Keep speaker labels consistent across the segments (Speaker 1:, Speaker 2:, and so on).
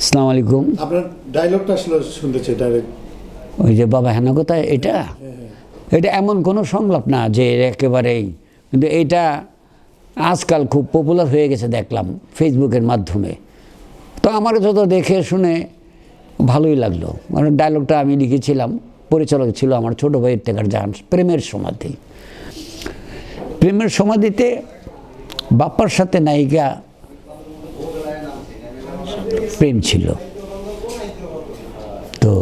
Speaker 1: আসসালামু আলাইকুম।
Speaker 2: আপনার ডায়লগটা আসলে শুনতে চাই ডাইরেক্ট
Speaker 1: ওই যে বাবা হেনা কোথায়? এটা? এটা এমন কোনো সংলাপ না যে একেবারেই। কিন্তু এটা আজকাল খুব পপুলার হয়ে গেছে দেখলাম ফেসবুকের মাধ্যমে। তো আমার যত দেখে শুনে ভালোই লাগল। মানে ডায়লগটা আমি লিখেছিলাম পরিচালক ছিল আমার ছোট ভাইয়ের টেকার জাহান প্রেমের সমাধি। প্রেমের সমাধিতে বাপ্পার সাথে নায়িকা প্রেম ছিল। তো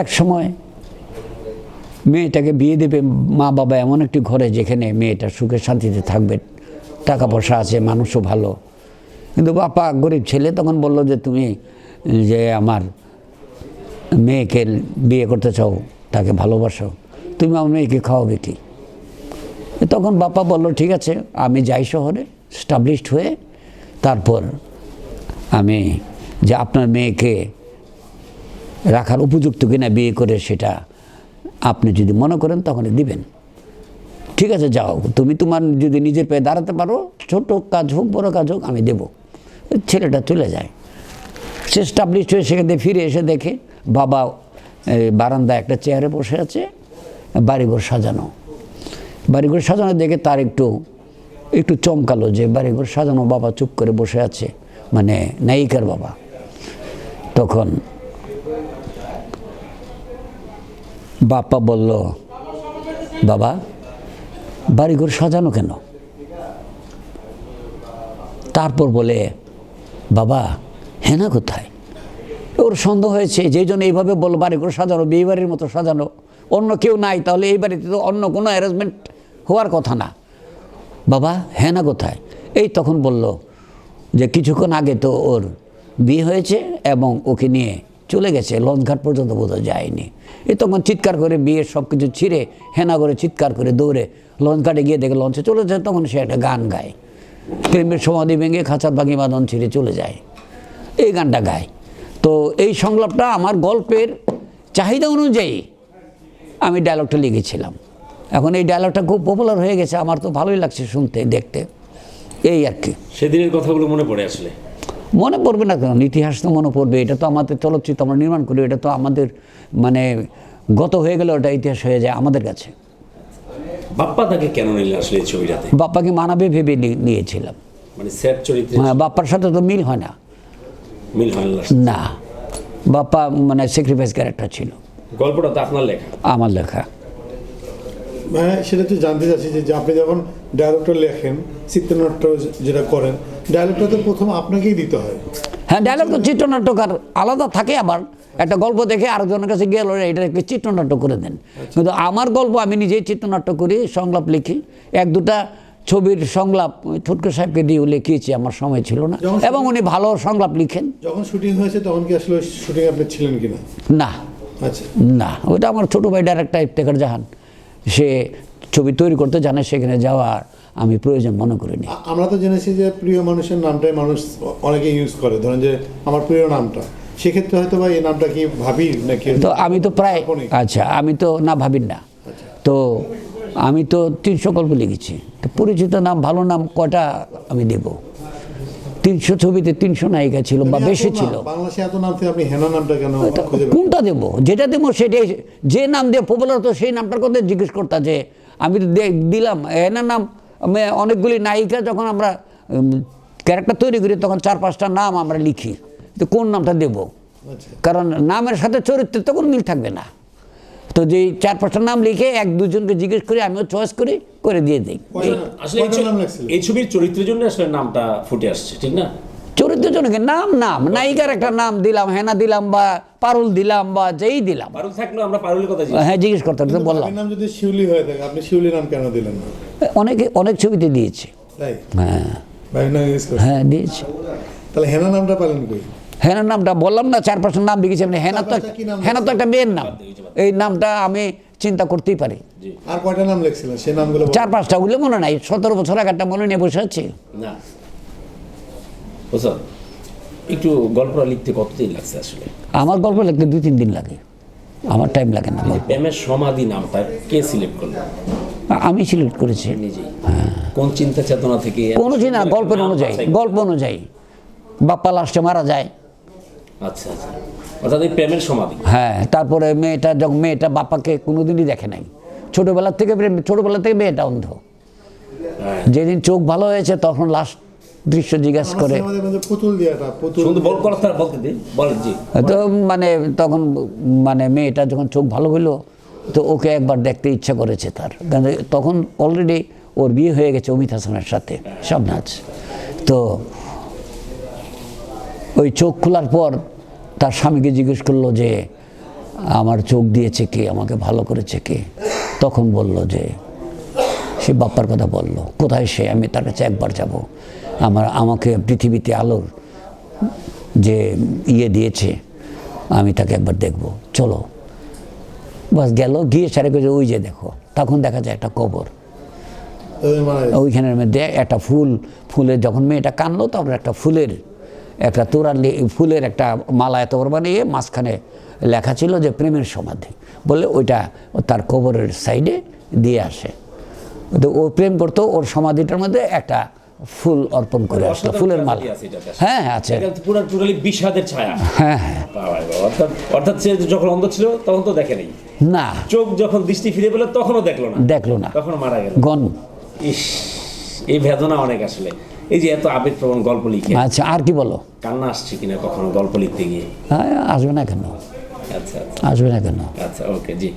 Speaker 1: এক সময় মেয়েটাকে বিয়ে দেবে, মা বাবা এমন একটি ঘরে যেখানে মেয়েটা সুখে শান্তিতে থাকবে, টাকা পয়সা আছে, মানুষও ভালো। কিন্তু বাবা গরিব ছেলে তখন বলল যে, তুমি যে আমার মেয়েকে বিয়ে করতে চাও, তাকে ভালোবাসো। তুমি আমার মেয়েকে খাওয়াবে কি? তখন বাপ্পা বলল, ঠিক আছে, আমি যাই শহরে স্টাবলিশড হয়ে তারপর আমি যে আপনার মেয়েকে রাখার উপযুক্ত কিনা বিয়ে করে সেটা আপনি যদি মনে করেন তখন দিবেন। ঠিক আছে, যাও। তুমি তোমার যদি নিজের পায়ে দাঁড়াতে পারো, ছোট কাজ হোক, বড় কাজ হোক, আমি দেব। ছেলেটা চলে যায়। সে স্টাবলিশড হয়ে সেখান ফিরে এসে দেখে বাবা বারান্দায় একটা চেয়ারে বসে আছে, বাড়িঘর সাজানো। বাড়িঘর সাজানো দেখে তার একটু একটু চমকালো যে বাড়িঘর সাজানো, বাবা চুপ করে বসে আছে। মানে নায়িকার বাবা। তখন বাপ্পা বলল, বাবা বাড়িঘর সাজানো কেন? তারপর বলে, বাবা, হেনা কোথায়? ওর সন্দেহ হয়েছে, যেই জন্য এইভাবে বলল বাড়িঘর সাজানো বিয়ে বাড়ির মতো সাজানো, অন্য কেউ নাই, তাহলে এই বাড়িতে তো অন্য কোনো অ্যারেঞ্জমেন্ট হওয়ার কথা না। বাবা হেনা কোথায়? এই তখন বলল যে কিছুক্ষণ আগে তো ওর বিয়ে হয়েছে এবং ওকে নিয়ে চলে গেছে, লঞ্চঘাট পর্যন্ত বোধহয় যায়নি। এই তখন চিৎকার করে বিয়ের সব কিছু ছিঁড়ে হেনা করে চিৎকার করে দৌড়ে লঞ্চঘাটে গিয়ে দেখে লঞ্চে চলে যায়, তখন সে একটা গান গায়। প্রেমের সমাধি ভেঙে খাঁচার ভাঙি বাঁধন ছিঁড়ে চলে যায়। এই গানটা গায়। তো এই সংলাপটা আমার গল্পের চাহিদা অনুযায়ী আমি ডায়লগটা লিখেছিলাম। এখন এই ডায়লগটা খুব পপুলার হয়ে গেছে আমার তো ভালোই লাগছে শুনতে দেখতে। এই আর কি।
Speaker 3: সেদিনের কথাগুলো মনে পড়ে আসলে?
Speaker 1: মনে পড়বে না কেন? ইতিহাস তো মনে পড়বে এটা তো আমাদের চলচ্চিত্র আমরা নির্মাণ করি এটা তো আমাদের মানে গত হয়ে গেলে ওটা ইতিহাস হয়ে যায় আমাদের কাছে।
Speaker 3: বাপ্পা তাকে কেন নিলেন আসলে এই ছবিটাতে?
Speaker 1: বাপ্পাকে মানাবে ভেবে নিয়েছিলাম।
Speaker 3: মানে স্যার চরিত্রে
Speaker 1: হ্যাঁ বাপ্পার সাথে তো মিল হয় না।
Speaker 3: মিল হয় না
Speaker 1: না। বাপ্পা মানে স্যাক্রিফাইস ক্যারেক্টার ছিল।
Speaker 3: গল্পটা তো আপনার লেখা।
Speaker 1: আমার লেখা।
Speaker 2: মানে সেটা তো জানতে চাচ্ছি যে আপনি যখন ডায়লগটা লেখেন চিত্রনাট্য যেটা করেন ডায়লগটা তো প্রথম আপনাকেই দিতে হয়?
Speaker 1: হ্যাঁ ডায়লগ তো চিত্রনাট্যকার আলাদা থাকে আবার। একটা গল্প দেখে আরেকজনের কাছে গেল এটা একটু চিত্রনাট্য করে দেন। কিন্তু আমার গল্প আমি নিজেই চিত্রনাট্য করি সংলাপ লিখি। এক দুটা ছবির সংলাপ ওই ছোটকো সাহেবকে দিয়ে লিখিয়েছি আমার সময় ছিল না। এবং উনি ভালো সংলাপ লিখেন।
Speaker 2: যখন শুটিং হয়েছে তখন কি আসলে শুটিং আপনি ছিলেন কিনা?
Speaker 1: না।
Speaker 2: আচ্ছা।
Speaker 1: না ওইটা আমার ছোটো ভাই ডাইরেক্টর ইফতেখার জাহান। সে ছবি তৈরি করতে জানে সেখানে যাওয়ার আমি প্রয়োজন মনে করিনি।
Speaker 2: আমরা তো জেনেছি যে প্রিয় মানুষের নামটাই মানুষ অনেকে ইউজ করে। ধরেন যে আমার প্রিয় নামটা। সেক্ষেত্রে হয়তো বা এই নামটা কি ভাবি নাকি
Speaker 1: তো আমি তো প্রায় আচ্ছা আমি তো না ভাবিন না। তো আমি তো তিনশো গল্প লিখেছি। তো পরিচিত নাম ভালো নাম কটা আমি দেব? তিনশো ছবিতে তিনশো নায়িকা ছিল বা
Speaker 2: এত
Speaker 1: বেশি ছিল। কোনটা দেবো? যেটা দেবো সেটাই যে নাম দিয়ে পপুলার তো সেই নামটার কথা জিজ্ঞেস করতা যে আমি তো দিলাম এনার নাম অনেকগুলি নায়িকা যখন আমরা ক্যারেক্টার তৈরি করি তখন চার পাঁচটা নাম আমরা লিখি। তো কোন নামটা দেবো?
Speaker 2: আচ্ছা।
Speaker 1: কারণ নামের সাথে চরিত্রের তো কোনো মিল থাকবে না। তো যে চার পাঁচটা নাম লিখে এক দুজনকে জিজ্ঞেস করি আমিও চয়েস করি করে দিয়ে দিই।
Speaker 3: আসলে এই
Speaker 2: নাম
Speaker 3: ছবির চরিত্রের জন্য আসলে নামটা ফুটে আসছে ঠিক না?
Speaker 1: চরিত্রের জন্য নাম নাম। নায়িকার একটা নাম দিলাম হেনা দিলাম বা পারুল দিলাম বা যেই দিলাম।
Speaker 3: পারুল থাকলেও আমরা পারুলের কথা
Speaker 1: হ্যাঁ জিজ্ঞেস করতে তো বললাম।
Speaker 2: নাম যদি শিউলি হয়ে থাকে আপনি শিউলি নাম কেন দিলেন না?
Speaker 1: অনেকে অনেক ছবিতে দিয়েছে। হ্যাঁ।
Speaker 2: করে।
Speaker 1: হ্যাঁ দিয়েছে।
Speaker 2: তাহলে হেনা নামটা পালেন কই
Speaker 1: হেনার নামটা বললাম না চার পাঁচটা নাম লিখেছি আপনি হেনা তো হেনা তো একটা মেয়ের নাম। এই নামটা আমি চিন্তা করতেই পারি।
Speaker 2: আর কয়টা নাম লিখছিলেন? সেই নামগুলো
Speaker 1: চার পাঁচটা ওগুলো মনে নাই। সতেরো বছর আগে একটা মনে নিয়ে বসে আছি।
Speaker 3: না। একটু গল্পটা লিখতে কতদিন লাগছে আসলে?
Speaker 1: আমার গল্প লিখতে দুই তিন দিন লাগে। আমার টাইম লাগে না গল্প।
Speaker 3: প্রেমের সমাধি নামটা কে সিলেক্ট করল?
Speaker 1: আমি সিলেক্ট করেছি।
Speaker 3: নিজেই। কোন চিন্তা চেতনা থেকে?
Speaker 1: কোনো চিন্তা গল্পের অনুযায়ী গল্প অনুযায়ী। বাপ্পা লাস্টে মারা যায়।
Speaker 3: আচ্ছা আচ্ছা। অর্থাৎ এই প্রেমের সমাধি।
Speaker 1: হ্যাঁ তারপরে মেয়েটা যখন মেয়েটা বাপাকে কোনোদিনই দেখে নাই। ছোটোবেলার থেকে প্রেম ছোটোবেলা থেকে মেয়েটা অন্ধ।
Speaker 3: হ্যাঁ।
Speaker 1: যেদিন চোখ ভালো হয়েছে তখন লাস্ট দৃশ্য জিজ্ঞাসা করে।
Speaker 2: মানে
Speaker 1: তো মানে তখন মানে মেয়েটা যখন চোখ ভালো হইল তো ওকে একবার দেখতে ইচ্ছা করেছে তার। তখন অলরেডি ওর বিয়ে হয়ে গেছে অমিত হাসানের সাথে শাবনাজ। তো ওই চোখ খোলার পর তার স্বামীকে জিজ্ঞেস করল যে আমার চোখ দিয়েছে কে? আমাকে ভালো করেছে কে? তখন বলল যে সে বাপ্পার কথা বলল কোথায় সে? আমি তার কাছে একবার যাব। আমার আমাকে পৃথিবীতে আলোর যে ইয়ে দিয়েছে আমি তাকে একবার দেখব। চলো। বাস গেল গিয়ে সারে করে ওই যে দেখো তখন দেখা যায় একটা কবর। ওইখানের মধ্যে একটা ফুল ফুলের যখন মেয়েটা কানলো তখন একটা ফুলের একটা তোরার ফুলের একটা মালা এত বড় বানিয়ে মাঝখানে লেখা ছিল যে প্রেমের সমাধি বলে ওইটা তার কবরের সাইডে দিয়ে আসে। তো ও প্রেম করতো ওর সমাধিটার মধ্যে একটা ফুল অর্পণ করে আসতো ফুলের মালা। হ্যাঁ আছে।
Speaker 3: পুরো টোটালি বিষাদের ছায়া।
Speaker 1: হ্যাঁ হ্যাঁ।
Speaker 3: অর্থাৎ অর্থাৎ সে যখন অন্ধ ছিল তখন তো দেখে নেই।
Speaker 1: না।
Speaker 3: চোখ যখন দৃষ্টি ফিরে পেল তখনও দেখল না।
Speaker 1: দেখল না।
Speaker 3: তখন মারা গেল।
Speaker 1: গণ।
Speaker 3: ইস এই বেদনা অনেক আসলে। এই যে এত আবেগপ্রবণ গল্প লিখে।
Speaker 1: আচ্ছা আর কি বলো?
Speaker 3: কান্না আসছে কিনা কখনো গল্প লিখতে গিয়ে?
Speaker 1: হ্যাঁ আসবে না কেন?
Speaker 3: আচ্ছা আচ্ছা।
Speaker 1: আসবে না কেন?
Speaker 3: আচ্ছা ওকে জি।